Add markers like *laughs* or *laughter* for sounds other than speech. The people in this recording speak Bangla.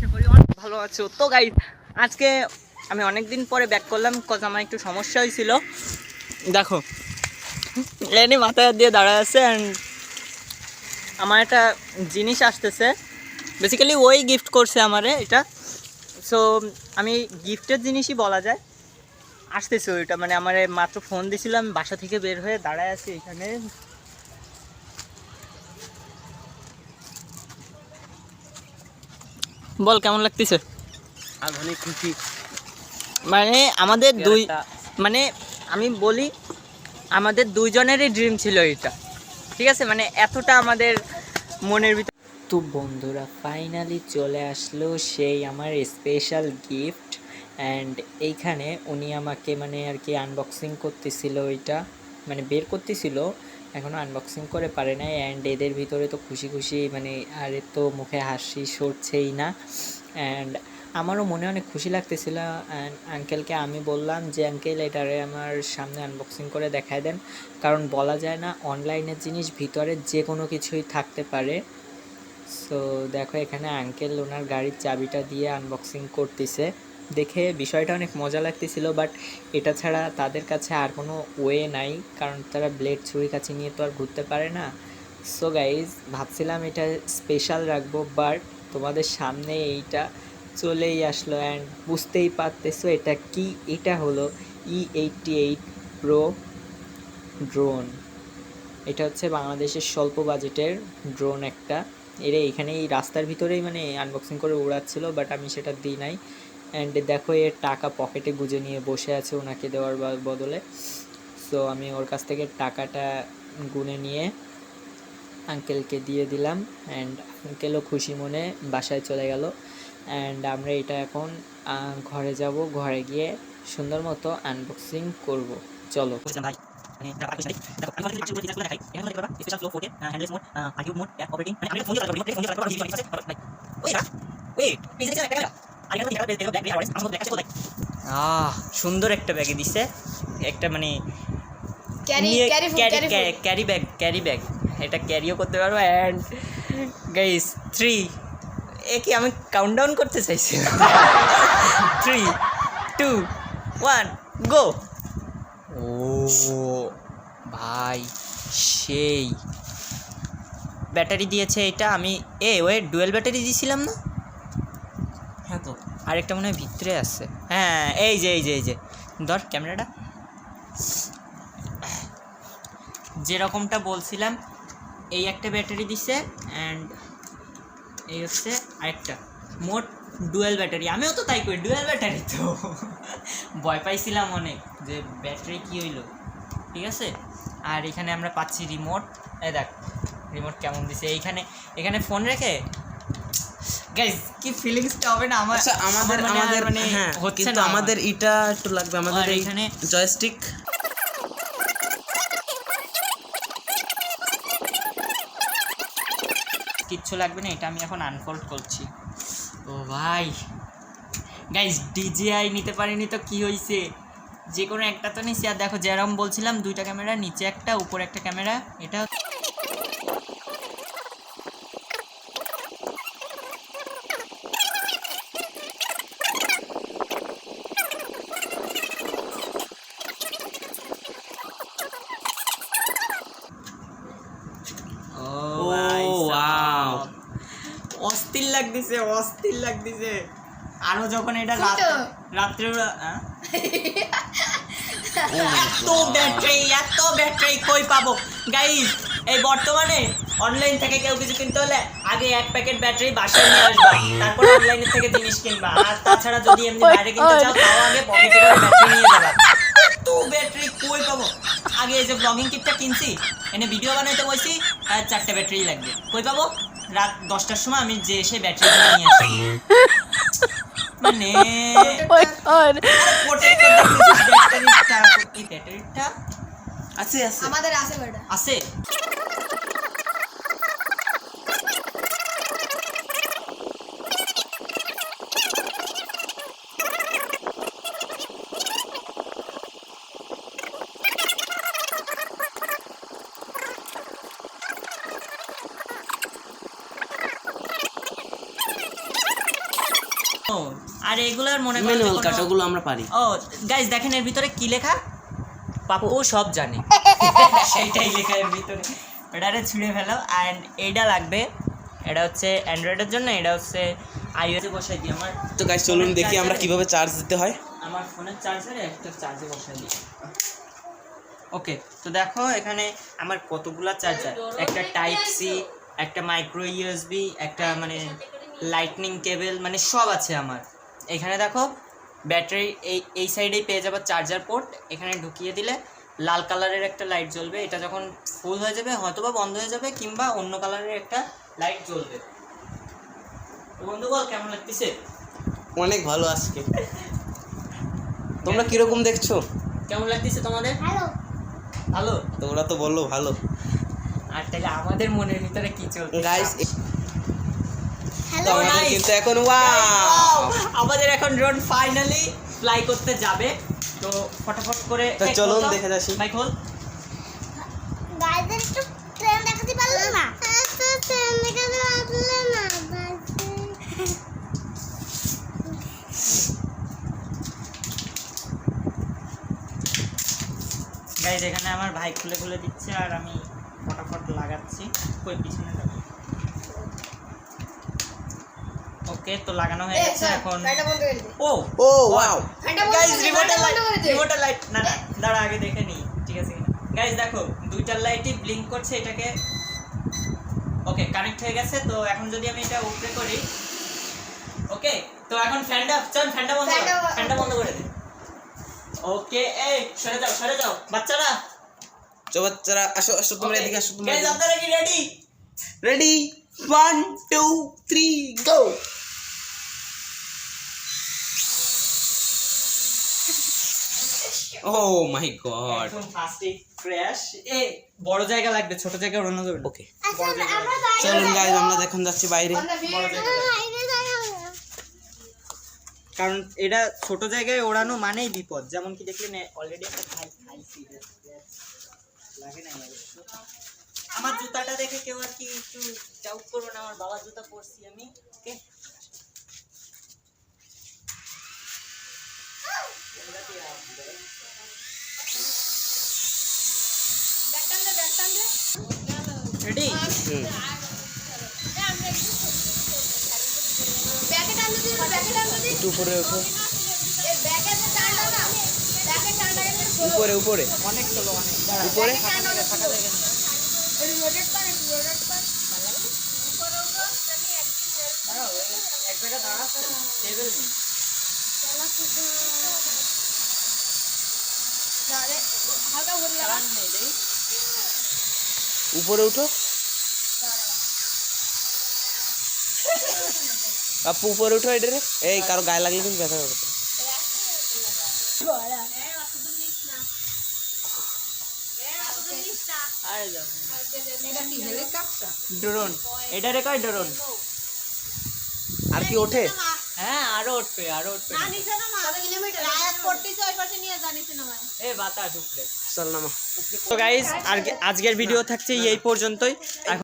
আশা করি অনেক ভালো আছো। তো গাইজ আজকে আমি অনেক দিন পরে ব্যাক করলাম কজ আমার একটু সমস্যা হয়েছিল। দেখো এনে মাথায় দিয়ে দাঁড়ায় আছে অ্যান্ড আমার একটা জিনিস আসতেছে। বেসিক্যালি ওই গিফট করছে আমারে এটা। সো আমি গিফটের জিনিসই বলা যায়। আসতেছে ওইটা মানে আমার মাত্র ফোন দিছিল, আমি বাসা থেকে বের হয়ে দাঁড়ায় আছি এখানে। বল কেমন লাগতেছে? আর অনেক খুশি। মানে আমাদের দুই মানে আমি বলি আমাদের দুইজনেরই ড্রিম ছিল এটা। ঠিক আছে? মানে এতটা আমাদের মনের ভিতর তো বন্ধুরা ফাইনালি চলে আসলো সেই আমার স্পেশাল গিফট অ্যান্ড এইখানে উনি আমাকে মানে আর কি আনবক্সিং করতেছিল ওইটা মানে বের করতেছিল। এখনও আনবক্সিং করে পারে নাই অ্যান্ড এদের ভিতরে তো খুশি খুশি মানে আর তো মুখে হাসি সরছেই না। অ্যান্ড আমারও মনে অনেক খুশি লাগতেছিল অ্যান্ড আঙ্কেলকে আমি বললাম যে আঙ্কেল এটারে আমার সামনে আনবক্সিং করে দেখায় দেন। কারণ বলা যায় না অনলাইনের জিনিস ভিতরে যে কোনো কিছুই থাকতে পারে। সো দেখো এখানে আঙ্কেল ওনার গাড়ির চাবিটা দিয়ে আনবক্সিং করতেছে। দেখে বিষয়টা অনেক মজা লাগতেছিল বাট এটা ছাড়া তাদের কাছে আর কোনো ওয়ে নাই, কারণ তারা ব্লেড ছুরি কাছে নিয়ে তো আর ঘুরতে পারে না। সো গাইজ ভাবছিলাম এটা স্পেশাল রাখব বাট তোমাদের সামনে এইটা চলেই আসলো অ্যান্ড বুঝতেই পারতেছো এটা কি? এটা হলো E eighty eight pro drone এটা হচ্ছে বাংলাদেশের স্বল্প বাজেটের ড্রোন একটা। এরা এখানে এই রাস্তার ভিতরেই মানে আনবক্সিং করে উড়াচ্ছিল বাট আমি সেটা দিই নাই। অ্যান্ড দেখো, এর টাকা পকেটে গুজে নিয়ে বসে আছে ওনাকে দেওয়ার বদলে। সো আমি ওর কাছ থেকে টাকাটা গুনে নিয়ে আঙ্কেলকে দিয়ে দিলাম। অ্যান্ড আঙ্কেলও খুশি মনে বাসায় চলে গেল। অ্যান্ড আমরা এটা এখন ঘরে যাব। ঘরে গিয়ে সুন্দর মতো আনবক্সিং করব। চলো। ভাই মানে যারা পার্কে দেখো, আমি যদি কিছু দেখাই এখানে দেখতে special flow 4 handless mode IQ mode operating আমি ফোন দিয়ে ফোন দিয়ে চালাবো ভিডিও আছে ভাই ওই না ওই এই একটা আহ সুন্দর একটা ব্যাগে দিছে। একটা মানে ক্যারি ব্যাগ ক্যারি ব্যাগ এটা ক্যারিও করতে পারব অ্যান্ড গাইস থ্রি এ কি আমি কাউন্টডাউন করতে চাইছি? থ্রি টু ওয়ান গো ও ভাই সেই। ব্যাটারি দিয়েছে এটা। আমি এ ওয়ে ডুয়েল ব্যাটারি দিয়েছিলাম না? আরেকটা মনে হয় ভিতরে আছে। হ্যাঁ এই যে এই যে এই যে। ধর ক্যামেরাটা। যেরকমটা বলছিলাম, এই একটা ব্যাটারি দিছে অ্যান্ড এই হচ্ছে আরেকটা। মোট ডুয়েল ব্যাটারি। আমিও তো তাই করি, ডুয়েল ব্যাটারি তো। ভয় পাইছিলাম অনেক যে ব্যাটারি কি হইল, ঠিক আছে? আর এখানে আমরা পাচ্ছি রিমোট এই দেখ রিমোট কেমন দিছে। এইখানে, এখানে ফোন রেখে গাইজ কি ফিলিংসটা হবে না? আমার আচ্ছা আমাদের আমাদের মানে হ্যাঁ হচ্ছে না আমাদের এটা একটু লাগবে আমাদের এখানে- জয়স্টিক কিচ্ছু লাগবে না এটা আমি এখন আনফোল্ড করছি। ও ভাই। গাইজ ডিজিআই নিতে পারিনি তো কি হয়েছে যে কোনো একটা তো নিচ্ছি আর দেখো যেরকম বলছিলাম দুইটা ক্যামেরা নিচে একটা উপরে একটা ক্যামেরা এটা ও ভাই ও, সাব। wow. অস্থির লাগতেছে অস্থির লাগতেছে। আরও যখন এটা রাত্রে? এত ব্যাটারি এত ব্যাটারি কই পাবো? গাইস এই বর্তমানে অনলাইন থেকে কেউ কিছু কিনতে হলে আগে এক প্যাকেট ব্যাটারি বাসায় নিয়ে আসবা। তারপর অনলাইন থেকে জিনিস কিনবা। আর তাছাড়া যদি এমনি বাইরে কিনতে চাও তাও আগে পকেটে করে ব্যাটারি নিয়ে যাবা। এত ব্যাটারি কই পাবো? আগে এই যে ব্লগিং কিটটা কিনছি এনে ভিডিও বানাইতে বসি আর চারটে ব্যাটারি লাগবে। কই পাবো? রাত দশটার সময় আমি যে এসে ব্যাটারি নিয়ে আসি। মানে ব্যাটারিটা আছে আছে। আমাদের আছে আছে? ও আর এগুলার মনে করো ম্যানুয়াল কাট ওগুলো আমরা পারি। ও গাইস দেখেন এর ভিতরে কি লেখা? পাপু সব জানে। *laughs* সেইটাই লেখা এর ভিতরে। ওটারে ছুঁড়ে ফেলো। অ্যান্ড এইটা লাগবে। এটা হচ্ছে অ্যান্ড্রয়েডের জন্য এটা হচ্ছে আইওএসে বসাই দিই আমার। তো গাইস চলুন দেখি আমরা কীভাবে চার্জ দিতে হয়। আমার ফোনের চার্জারে একটা চার্জে বসাই দিই। ওকে তো দেখো এখানে আমার কতগুলা চার্জার একটা টাইপ সি একটা মাইক্রো ইউএসবি একটা মানে লাইটনিং কেবল মানে সব আছে আমার। এখানে দেখো ব্যাটারি এই এই সাইডেই পেয়ে যাবে চার্জার পোর্ট এখানে ঢুকিয়ে দিলে লাল কালারের একটা লাইট জ্বলবে। এটা যখন ফুল হয়ে যাবে হয়তো বা বন্ধ হয়ে যাবে কিংবা অন্য কালারের একটা লাইট জ্বলবে। তো বন্ধু বল কেমন লাগতেছে? অনেক ভালো আজকে। তোমরা কীরকম দেখছ? কেমন লাগতেছে তোমাদের? হ্যালো ভালো? তোমরা তো বলল ভালো। আর তাহলে আমাদের মনের ভিতরে কি চলছে? গাইস আমাদের কিন্তু এখন ওয়াও আমাদের এখন ড্রোন ফাইনালি ফ্লাই করতে যাবে। তো ফটাফট করে তো চলুন দেখে যাচ্ছি। ভাই গাইদের একটু ট্রেন দেখাতে পারলে না ট্রেন দেখাতে পারলে না। গাইজ এখানে আমার ভাই খুলে খুলে দিচ্ছে আর আমি ফটাফট লাগাচ্ছি। কই পিছনে ওকে তো লাগানো হয়ে গেছে এখন। ও ও ওয়াও রিমোটের লাইট রিমোটের লাইট না না দাঁড়া আগে দেখে নি ঠিক আছে গাইজ দেখো দুইটার লাইটই ব্লিঙ্ক করছে এটাকে। ওকে কানেক্ট হয়ে গেছে তো এখন যদি আমি এটা উপরে করি ওকে তো এখন ফ্যানটা চল ফ্যানটা বন্ধ কর ফ্যানটা বন্ধ করে। দে। ওকে এই সরে যাও সরে যাও বাচ্চারা। চো বাচ্চারা আসো আসো তোমরা এদিকে আসো তোমরা গাইজ আপনারা কি ready ready one two three go oh my god একদম ফার্স্টে ক্র্যাশ এ বড় জায়গা লাগবে ছোট জায়গা ওড়ানো যাবে ওকে আচ্ছা আমরা চলুন গাইজ আমরা এখন যাচ্ছি বাইরে। যাব। কারণ এটা ছোট জায়গায় ওড়ানো মানেই বিপদ। যেমন কি দেখলেন অলরেডি একটা খাই খাইছি লাগে না আমার জুতাটা দেখে কেউ আর কি একটু ডাউট করবে না আমার বাবার জুতা পরছি আমি। ওকে রেডি উপরে ওঠো উপরে উপরে। অনেক চলো অনেক। উপরে? এক জায়গায় দাঁড়াচ্ছে টেবিল নেই। হালকা ঘুরে নেই দেই। উপরে উঠো। আপু উপরে উঠো এটা রে এই কারও গায়ে লাগলে কিন্তু ব্যথা হেলিকপ্টার ড্রোন। এটা রে কয় ড্রোন? আর কি ওঠে? হ্যাঁ আরও উঠবে আরও উঠবে। না নিচে না কত কিলোমিটার? আয়াত করতেছে ওই পাশে নিয়ে জানিস না মা এ বাতাস উপরে চল নামা। তো গাইস আজকের ভিডিও থাকছে এই পর্যন্তই। এখন